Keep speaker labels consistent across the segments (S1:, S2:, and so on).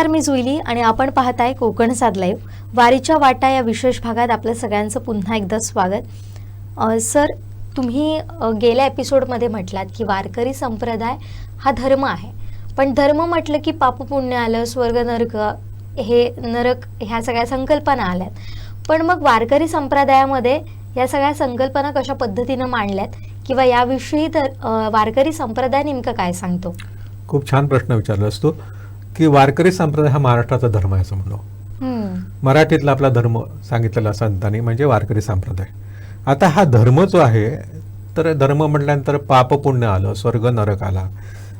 S1: नमस्कार मी जुईली आणि आपण पाहताय कोकण साध लाईव्ह वारीच्या वाटा या विशेष भागात आपलं सगळ्यांचं पुन्हा एकदा स्वागत. सर तुम्ही गेल्या एपिसोडमध्ये म्हटलात की वारकरी संप्रदाय हा धर्म आहे. पण धर्म म्हटलं की पाप पुण्य आलं स्वर्ग नरक हे नरक ह्या सगळ्या संकल्पना आल्यात. पण मग वारकरी संप्रदायामध्ये या सगळ्या संकल्पना कशा पद्धतीनं मांडल्यात? किंवा याविषयी तर वारकरी संप्रदाय नेमकं काय सांगतो?
S2: खूप छान प्रश्न विचारला असतो की वारकरी संप्रदाय हा महाराष्ट्राचा धर्म आहे असं म्हणलो मराठीतला आपला धर्म सांगितलेला संतांनी म्हणजे वारकरी संप्रदाय. आता हा धर्म जो आहे तर धर्म म्हटल्यानंतर पाप पुण्य आलं स्वर्ग नरक आला.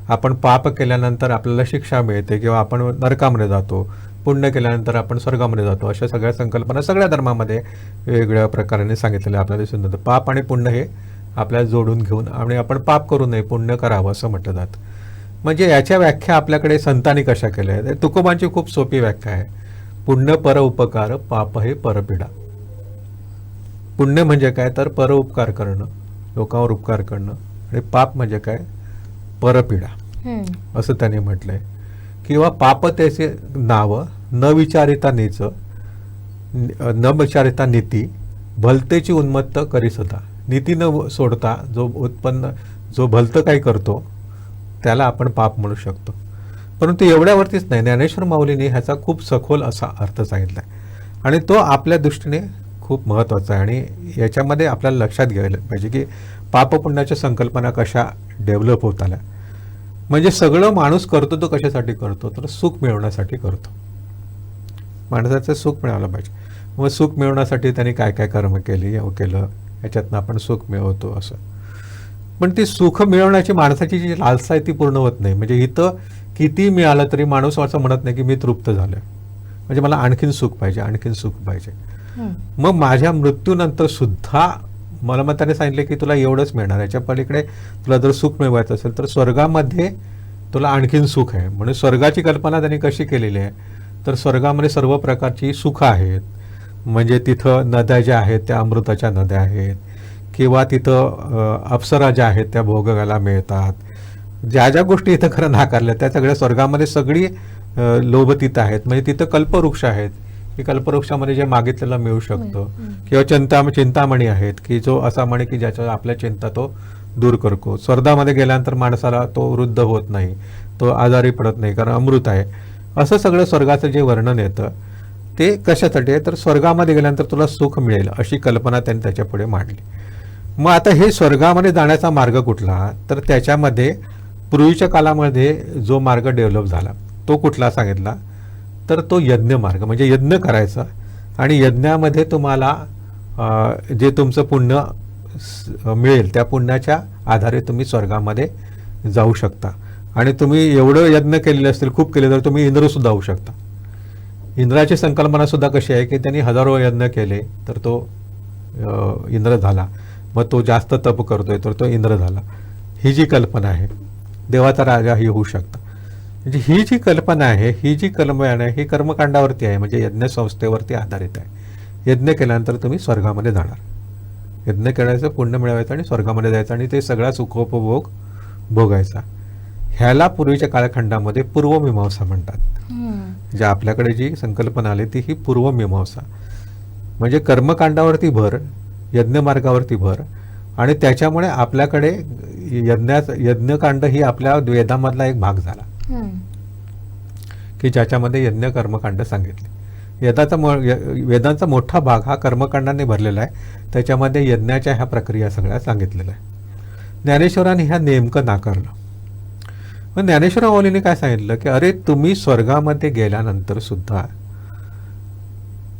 S2: आपण पाप केल्यानंतर आपल्याला शिक्षा मिळते किंवा आपण नरकामध्ये जातो. पुण्य केल्यानंतर आपण स्वर्गामध्ये जातो. अशा सगळ्या संकल्पना सगळ्या धर्मामध्ये वेगवेगळ्या प्रकाराने सांगितलेल्या आपल्याला दिसून येतं पाप आणि पुण्य हे आपल्याला जोडून घेऊन आणि आपण पाप करू नये पुण्य करावं असं म्हटलं जातं. म्हणजे याच्या व्याख्या आपल्याकडे संतांनी कशा केल्या आहेत? तुकोबांची खूप सोपी व्याख्या आहे. पुण्य पर उपकार पाप हे परपीडा. पुण्य म्हणजे काय? तर पर उपकार करणं लोकांवर उपकार करणं. आणि पाप म्हणजे काय? परपीडा. असं त्याने म्हटलंय. किंवा पाप त्याचे नाव न विचारिता नीच न विचारिता नीती भलतेची उन्मत्त करीसता नीती न सोडता जो उत्पन्न जो भलतं काही करतो त्याला आपण पाप म्हणू शकतो. परंतु एवढ्यावरतीच नाही ज्ञानेश्वर माऊलीने ह्याचा खूप सखोल असा अर्थ सांगितला आहे आणि तो आपल्या दृष्टीने खूप महत्त्वाचा आहे आणि याच्यामध्ये आपल्याला लक्षात घ्यायला पाहिजे की पापपुण्याच्या संकल्पना कशा डेव्हलप होत आल्या. म्हणजे सगळं माणूस करतो तो कशासाठी करतो? तर सुख मिळवण्यासाठी करतो. माणसाचं सुख मिळालं पाहिजे. मग सुख मिळवण्यासाठी त्यांनी काय काय कर्म केली हे केलं याच्यातनं आपण सुख मिळवतो असं. पण ती सुख मिळवण्याची माणसाची जी लालसा आहे ती पूर्ण होत नाही. म्हणजे इथं किती मिळालं तरी माणूस असं म्हणत नाही की मी तृप्त झालोय. म्हणजे मला आणखीन सुख पाहिजे आणखीन सुख पाहिजे. मग माझ्या मृत्यूनंतर सुद्धा मला मग त्याने सांगितलं की तुला एवढंच मिळणार याच्या पलीकडे तुला जर सुख मिळवायचं असेल तर स्वर्गामध्ये तुला आणखीन सुख आहे. म्हणून स्वर्गाची कल्पना त्यांनी कशी केलेली आहे? तर स्वर्गामध्ये सर्व प्रकारची सुख आहेत. म्हणजे तिथं नद्या ज्या आहेत त्या अमृताच्या नद्या आहेत. किंवा तिथं अप्सरा ज्या आहेत त्या भोगायला मिळतात. ज्या ज्या गोष्टी इथं खरं नाकारल्या त्या सगळ्या स्वर्गामध्ये सगळी अ, लोभ तिथं आहेत. म्हणजे तिथं कल्पवृक्ष आहेत. की कल्पवृक्षामध्ये जे मागितलेलं मिळू शकतं. किंवा चिंता चिंतामणी आहेत की जो असा म्हणे की ज्याच्या आपल्या चिंता तो दूर करतो. स्वर्गामध्ये गेल्यानंतर माणसाला तो वृद्ध होत नाही. तो आजारी पडत नाही कारण अमृत आहे. असं सगळं स्वर्गाचं जे वर्णन येतं ते कशासाठी आहे? तर स्वर्गामध्ये गेल्यानंतर तुला सुख मिळेल अशी कल्पना त्यांनी त्याच्या पुढे मांडली. मग आता हे स्वर्गामध्ये जाण्याचा मार्ग कुठला? तर त्याच्यामध्ये पूर्वीच्या काळामध्ये जो मार्ग डेव्हलप झाला तो कुठला सांगितला? तर तो यज्ञ मार्ग म्हणजे यज्ञ करायचा. आणि यज्ञामध्ये तुम्हाला जे तुमचं पुण्य मिळेल त्या पुण्याच्या आधारे तुम्ही स्वर्गामध्ये जाऊ शकता. आणि तुम्ही एवढं यज्ञ केलेले असतील खूप केले तर तुम्ही इंद्रसुद्धा होऊ शकता. इंद्राची संकल्पना सुद्धा कशी आहे की त्यांनी हजारो यज्ञ केले तर तो इंद्र झाला. मग तो जास्त तप करतोय तर तो इंद्र झाला. ही जी कल्पना आहे देवाचा राजा ही होऊ शकता. म्हणजे ही जी कल्पना आहे ही जी कल्पना आहे ही कर्मकांडावरती आहे म्हणजे यज्ञ संस्थेवरती आधारित आहे. यज्ञ केल्यानंतर तुम्ही स्वर्गामध्ये जाणार. यज्ञ करायचं पुण्य मिळवायचं आणि स्वर्गामध्ये जायचं आणि ते सगळा सुखोपभोग भोगायचा. ह्याला पूर्वीच्या कालखंडामध्ये पूर्वमीमांसा म्हणतात.
S1: हम्म,
S2: म्हणजे आपल्याकडे जी संकल्पना आली ती ही पूर्वमीमांसा म्हणजे कर्मकांडावरती भर यज्ञमार्गावरती भर. आणि त्याच्यामुळे आपल्याकडे यज्ञाच यज्ञकांड ही आपल्या वेदामधला एक भाग झाला. की ज्याच्यामध्ये यज्ञ कर्मकांड सांगितले. वेदाचा मो वेदांचा मोठा भाग हा कर्मकांडाने भरलेला आहे. त्याच्यामध्ये यज्ञाच्या ह्या प्रक्रिया सगळ्या सांगितलेल्या आहे ज्ञानेश्वरांनी ह्या नेमकं नाकारलं. मग ज्ञानेश्वर माऊलीने काय सांगितलं? की अरे तुम्ही स्वर्गामध्ये गेल्यानंतर सुद्धा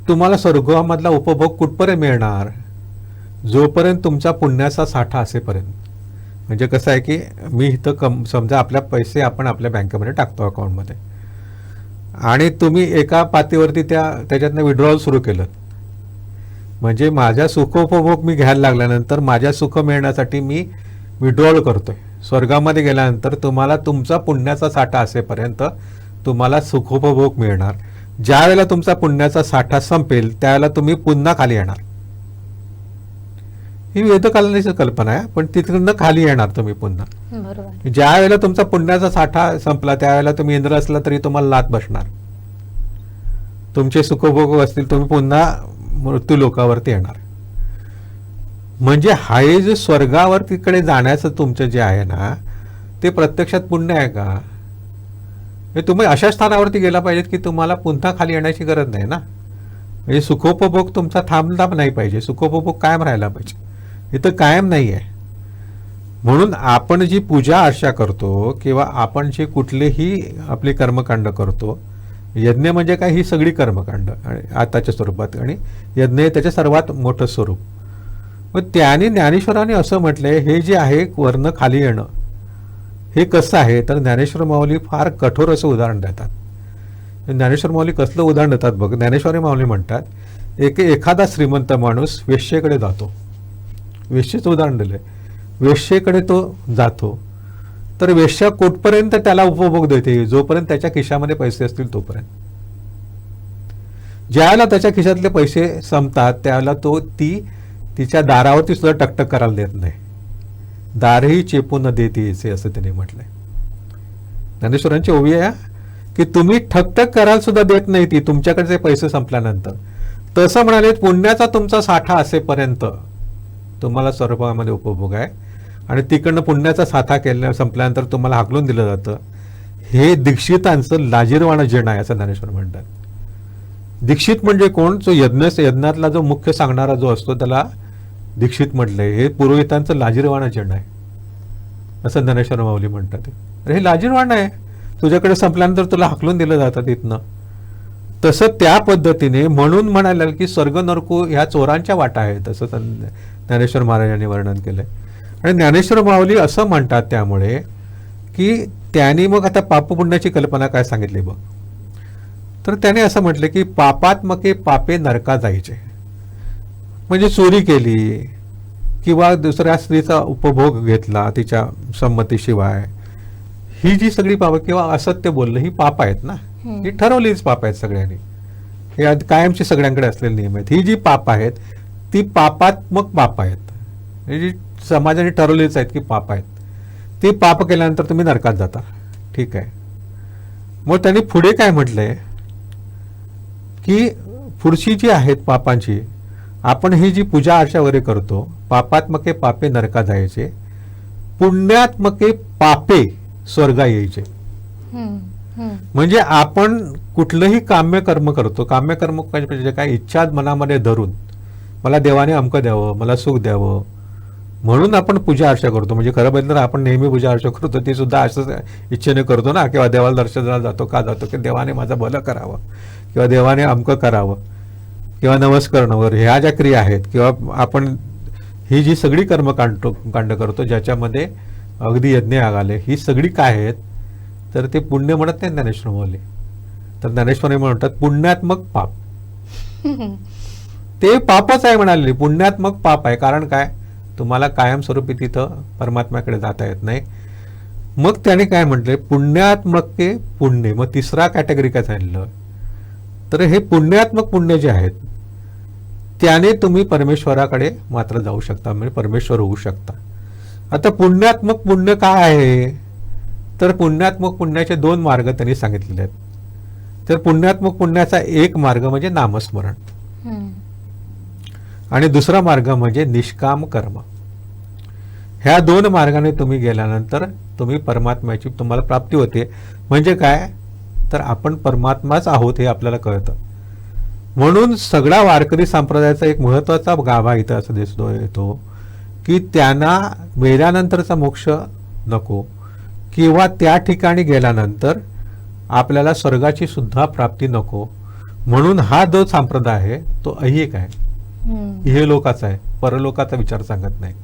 S2: तुम्हाला स्वर्गामधला उपभोग कुठपर्यंत मिळणार? जोपर्यंत तुमचा पुण्याचा साठा असेपर्यंत. म्हणजे कसं आहे की मी इथं कम समजा आपल्या पैसे आपण आपल्या बँकेमध्ये टाकतो अकाउंटमध्ये. आणि तुम्ही एका पातीवरती त्या त्याच्यातनं विड्रॉल सुरू केलं. म्हणजे माझ्या सुखोपभोग मी घ्यायला लागल्यानंतर माझ्या सुख मिळण्यासाठी मी विड्रॉल करतोय. स्वर्गामध्ये गेल्यानंतर तुम्हाला तुमचा पुण्याचा साठा असेपर्यंत तुम्हाला सुखोपभोग मिळणार. ज्यावेळेला तुमचा पुण्याचा साठा संपेल त्यावेळेला तुम्ही पुन्हा खाली येणार. ही वेदकालीन कल्पना आहे पण तिथून खाली येणार तुम्ही पुन्हा. ज्या वेळेला तुमचा पुण्याचा साठा संपला त्यावेळेला तुम्ही इंद्र असला तरी तुम्हाला लात बसणार. तुमचे सुखभोग असतील तुम्ही पुन्हा मृत्यू लोकावरती येणार. म्हणजे हे जे स्वर्गावर तिकडे जाण्याचं तुमचं जे आहे ना ते प्रत्यक्षात पुण्य आहे का? हे तुम्ही अशा स्थानावरती गेला पाहिजेत की तुम्हाला पुन्हा खाली येण्याची गरज नाही ना. म्हणजे सुखोपभोग तुमचा थांबला नाही पाहिजे सुखोपभोग कायम राहायला पाहिजे. इथं कायम नाही आहे म्हणून आपण जी पूजा अर्चा करतो किंवा आपण जे कुठलेही आपली कर्मकांड करतो यज्ञ म्हणजे काय? ही सगळी कर्मकांड आणि आताच्या स्वरूपात. आणि यज्ञ हे त्याचे सर्वात मोठं स्वरूप. मग त्याने ज्ञानेश्वराने असं म्हटलंय हे जे आहे वर्ण खाली येणं हे कसं आहे? तर ज्ञानेश्वर माऊली फार कठोर असं उदाहरण देतात. ज्ञानेश्वर माऊली कसलं उदाहरण देतात बघ. ज्ञानेश्वरी माऊली म्हणतात एक एखादा श्रीमंत माणूस वेश्येकडे जातो. वेश्येचं उदाहरण दिलंय. वेश्येकडे तो जातो. तर वेश्या कुठपर्यंत त्याला उपभोग देते? जोपर्यंत त्याच्या खिशामध्ये पैसे असतील तोपर्यंत. ज्यावेळेला त्याच्या खिशातले पैसे संपतात त्यावेळेला तो ती तिच्या दारावरती सुद्धा टकटक करायला देत नाही. दारही चेपून न देते असं त्यांनी म्हटलंय. ज्ञानेश्वरांची ओवी आहे की तुम्ही ठकटक करायला सुद्धा देत नाही ती तुमच्याकडचे पैसे संपल्यानंतर. तसं म्हणाले पुण्याचा तुमचा साठा असेपर्यंत तुम्हाला स्वरूपामध्ये उपभोग आहे. आणि तिकडनं पुण्याचा साथा केल्या संपल्यानंतर तुम्हाला हाकलून दिलं जातं. हे दीक्षितांचं लाजीरवाणं जण आहे असं ज्ञानेश्वर म्हणतात. दीक्षित म्हणजे कोण? जो यज्ञ यज्ञातला जो मुख्य सांगणारा जो असतो त्याला दीक्षित म्हटलंय. हे पुरोहितांचं लाजीरवाणं जण आहे. असं ज्ञानेश्वर माऊली म्हणतात. अरे हे लाजीरवाणं आहे. तुझ्याकडे संपल्यानंतर तुला हाकलून दिलं जातं तिथनं. तसं त्या पद्धतीने म्हणून म्हणायला की स्वर्ग नरको ह्या चोरांच्या वाटा आहेत. असं ज्ञानेश्वर महाराजांनी वर्णन केलंय. आणि ज्ञानेश्वर माऊली असं म्हणतात त्यामुळे की त्यांनी मग आता पापपुण्याची कल्पना काय सांगितली बघ. तर त्याने असं म्हटलं की पापात्मके पापे नरका जायचे. म्हणजे चोरी केली किंवा दुसऱ्या स्त्रीचा उपभोग घेतला तिच्या संमतीशिवाय. ही जी सगळी पाप किंवा असत्य बोलणं ही पाप आहेत ना. ही ठरवलीच पाप आहेत सगळ्यांनी. हे कायमचे सगळ्यांकडे असलेले नियम आहेत. ही जी पाप आहेत ती पापात्मक पाप आहेत. जी समाजाने ठरवलीच आहेत की पाप आहेत. ती पाप केल्यानंतर तुम्ही नरकात जाता. ठीक आहे. मग त्यांनी पुढे काय म्हटलंय की पुढची जी आहेत पापांची आपण ही जी पूजा अर्चा वगैरे करतो पापात्मके पापे नरका जायचे पुण्यात्मके पापे स्वर्गा यायचे. म्हणजे आपण कुठलंही काम्य कर्म करतो काम्य कर्म काय इच्छा मनामध्ये धरून मला देवाने अमकं द्यावं मला सुख द्यावं. म्हणून आपण पूजा अर्चा करतो. म्हणजे खरं बघितलं तर आपण नेहमी पूजा अर्चा करतो. ती सुद्धा असंच इच्छेने करतो ना किंवा देवाला दर्शनाला जातो का जातो? की देवाने माझं भलं करावं. किंवा देवाने अमकं करावं. किंवा नमस्करण वगैरे ह्या ज्या क्रिया आहेत किंवा आपण ही जी सगळी कर्मकांड कांड करतो ज्याच्यामध्ये अगदी यज्ञ आगाले ही सगळी काय आहेत? तर ते पुण्य म्हणत नाही ज्ञानेश्वर माऊली तर ज्ञानेश्वर म्हणतात पुण्यात्मक पाप. ते पापच आहे म्हणाले. पुण्यात्मक पाप आहे. कारण काय? तुम्हाला कायमस्वरूपी तिथं परमात्म्याकडे जाता येत नाही. मग त्याने काय म्हटले? पुण्यात्मक के पुण्य. मग तिसरा कॅटेगरी काय सांगितलं? तर हे पुण्यात्मक पुण्य जे आहेत त्याने तुम्ही परमेश्वराकडे मात्र जाऊ शकता. म्हणजे परमेश्वर होऊ शकता. आता पुण्यात्मक पुण्य काय आहे? तर पुण्यात्मक पुण्याचे दोन मार्ग त्यांनी सांगितलेले आहेत. तर पुण्यात्मक पुण्याचा एक मार्ग म्हणजे नामस्मरण.
S1: हम्म.
S2: आणि दुसरा मार्ग म्हणजे निष्काम कर्म. ह्या दोन मार्गाने तुम्ही गेल्यानंतर तुम्ही परमात्म्याची तुम्हाला प्राप्ती होते. म्हणजे काय? तर आपण परमात्माच आहोत हे आपल्याला कळतं. म्हणून सगळा वारकरी संप्रदायाचा एक महत्त्वाचा गाभा इथं असं दिसतो येतो की त्यांना मेल्यानंतरचा मोक्ष नको किंवा त्या ठिकाणी गेल्यानंतर आपल्याला स्वर्गाची सुद्धा प्राप्ती नको. म्हणून हा जो संप्रदाय आहे तो अहिक आहे. हे लोकाचा आहे. परलोकाचा विचार सांगत नाही.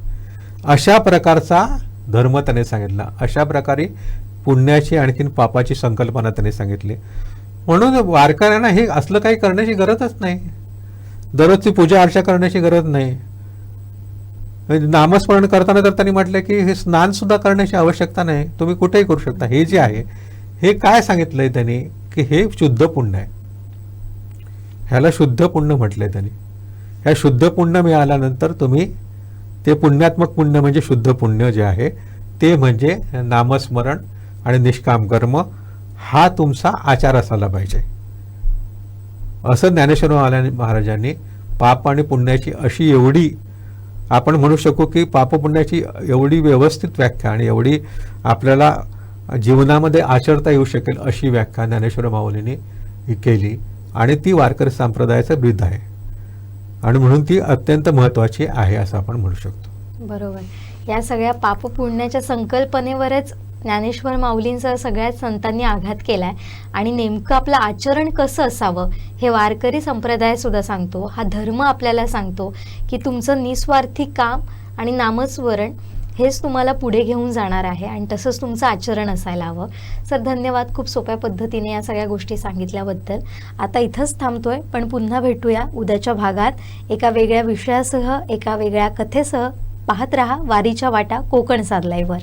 S2: अशा प्रकारचा धर्म त्याने सांगितला. अशा प्रकारे पुण्याची आणखीन पापाची संकल्पना त्याने सांगितली. म्हणून वारकऱ्यांना हे असलं काही करण्याची गरजच नाही. दररोजची पूजा अर्चा करण्याची गरज नाही. नामस्मरण करताना तर त्यांनी म्हटलं की हे स्नान सुद्धा करण्याची आवश्यकता नाही. तुम्ही कुठेही करू शकता. हे जे आहे हे काय सांगितलंय त्यांनी? की हे शुद्ध पुण्य आहे. ह्याला शुद्ध पुण्य म्हटलंय त्यांनी. ह्या शुद्ध पुण्य मिळाल्यानंतर तुम्ही ते पुण्यात्मक पुण्य म्हणजे शुद्ध पुण्य जे आहे ते म्हणजे नामस्मरण आणि निष्काम कर्म हा तुमचा आचार असायला पाहिजे. असं ज्ञानेश्वर महाराजांनी- पाप आणि पुण्याची अशी एवढी आपण म्हणू शकू की पाप पुण्याची एवढी व्यवस्थित व्याख्या आणि एवढी आपल्याला जीवनामध्ये आचरता येऊ शकेल अशी व्याख्या ज्ञानेश्वर माऊलींनी केली आणि ती वारकरी संप्रदायाचं ब्रीद आहे. आणि म्हणून ती अत्यंत महत्त्वाची आहे असं आपण म्हणू शकतो.
S1: बरोबर. या सगळ्या पाप पुण्याच्या संकल्पनेवरच ज्ञानेश्वर माऊलींसह सगळ्याच संतांनी आघात केलाय आणि नेमकं आपलं आचरण कसं असावं हे वारकरी संप्रदाय सुद्धा सांगतो. हा धर्म आपल्याला सांगतो की तुमचं निस्वार्थी काम आणि नामस्मरण हेच तुम्हाला पुढे घेऊन जाणार आहे आणि तसंच तुमचं आचरण असायला हवं. सर धन्यवाद खूप सोप्या पद्धतीने या सगळ्या गोष्टी सांगितल्याबद्दल. आता इथंच थांबतोय पण पुन्हा भेटूया उद्याच्या भागात. एका वेगळ्या विषयासह एका वेगळ्या कथेसह पाहत रहा वारीच्या वाटा कोकण साधलाईवर